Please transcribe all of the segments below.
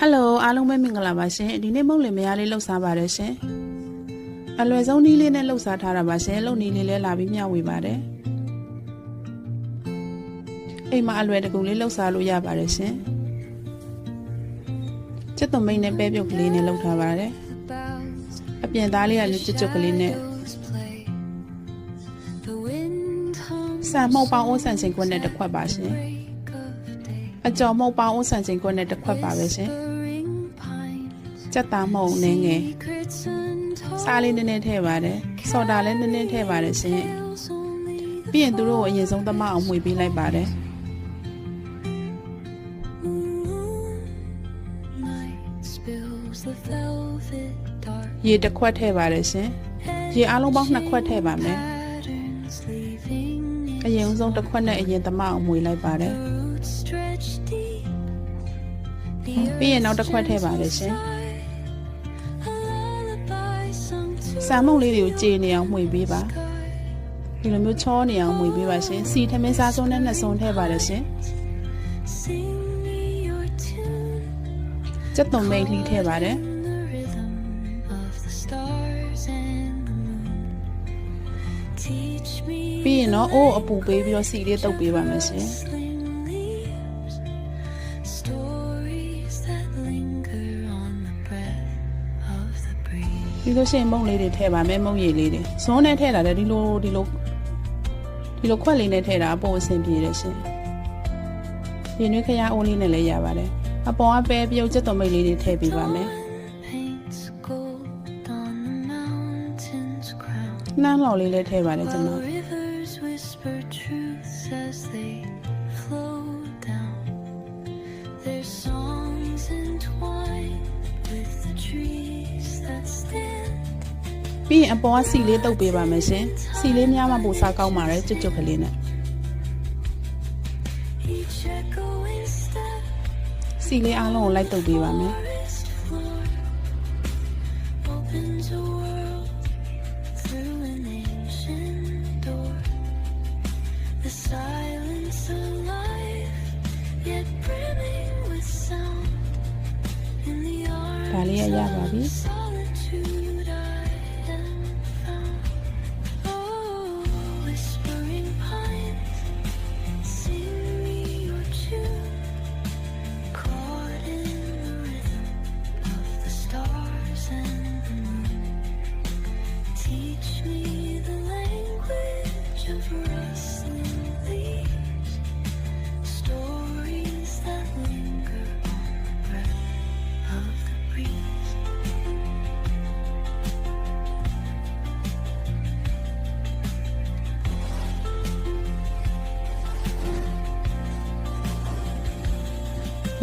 ဟယ်လိုအားလုံးပဲမင်္ဂလာပါရှင်ဒီနေ့မုတ်လင်မယားလေးလှုပ်ရှားပါတယ်ရှင်အလွယ်ဆုံးနီးလေးနဲ့လှုပ်ရှားထားတာပါရှင်လှုပ်နီးလေးလဲလာပြီးမျှဝေပါတယ်အိမ်မှာအလွယ်တကူလေးလှုပ်ရှားလို့ရပါတယ်ရှင်ကျက်သွန်မိတ်နဲ့ပဲပြုတ်ကလေးနဲ့လှုပ်ထားပါတယ်အပြင်သားလေးကလည်းကြွကြွကလေးနဲ့ဆန်မှုတ်ပေါင်းအိုးဆန်ချိန်ခွက်နဲ့တစ်ခွက်ပါရှင် အကျော်မှုတ်ပေါင်းအိုးဆန်ချိန်ခွက်နဲ့တစ်ခွက်ပါပဲရှင်ကြက်သားမှုတ်နင်းငယ်စားလေးနည်းနည်းထည့်ပါတယ်ဆော်ဒါလည်းနည်းနည်းထည့်ပါတယ်ရှင်ပြီးရင်သူတို့ကိုအရင်ဆုံးသမအောင်မှွေပေးလိုက်ပါတယ် spills the velvet dark ရေတစ်ခွက်ထည့်ပါတယ်ရှင်ရေအားလုံးပေါင်းနှစ်ခွက်ထည့်ပါမယ် patterns leaving အရင်ဆုံးတစ်ခွက်နဲ့အရင်သမအောင်မှွေလိုက်ပါတယ် roots stretch deep ပြီးရင်နောက်တစ်ခွက်ထည့်ပါတယ်ရှင် a lullaby sung to ဆာမုတ်လေးတွေကိုကြေနေအောင်မှွေပေးပါဒီလိုမျိုးချောနေအောင်မှွေပေးပါရှင်စီထမင်းစားစုံနဲ့နှစ်စုံထည့်ပါတယ်ရှင် sing me your tune ကြက်သွန်မိတ်လှီးထည့်ပါတယ် in the rhythm of the stars and the moon teach me ပြီးရင်တော့အိုးအပူပေးပြီးတော့စီလေးတုပ်ပေးပါမယ်ရှင် of the breeze. ပြီးလို့ရှိရင်မုံလေးတွေထည့်ပါမယ်မုံရည်လေးတွေဇွန်းနဲ့ထည့်တာလည်းဒီလိုဒီလိုဒီလိုခွက်လေးနဲ့ထည့်တာအပေါ်အဆင်ပြေတယ်ရှင်ရင်းနှွေးခရအိုးလေးနဲ့လည်းရပါတယ်အပေါ်ကပဲပြုတ်ချက်သွန်မိတ်လေးတွေထည့်ပေးပါမယ် Paints gold on the mountain's crown. နှမ်းလော်လေးလည်းထည့်ပါတယ်ကျွန်မ ပြီးရင်အပေါ်ကစီလေးတုပ်ပေးပါမယ်ရှင်စီလေးများမှပိုစားကောင်းပါတယ်ကျွတ်ကျွတ်ကလေးနဲ့ Each echoing step စီလေးအားလုံးကိုလိုက်တုပ်ပေးပါမယ် forest floor opens a world through an ancient door. The silence alive, yet brimming with sound. In the ဒါ arms လေးရရပါပြီ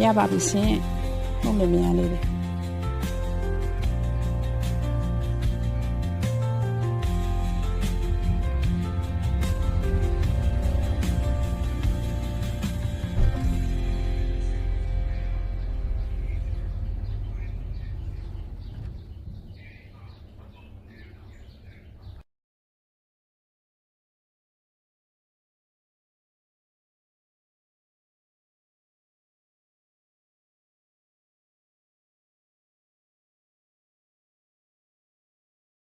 ရပါပြီရှင်ဟုတ်မယ်မရလေးတွေ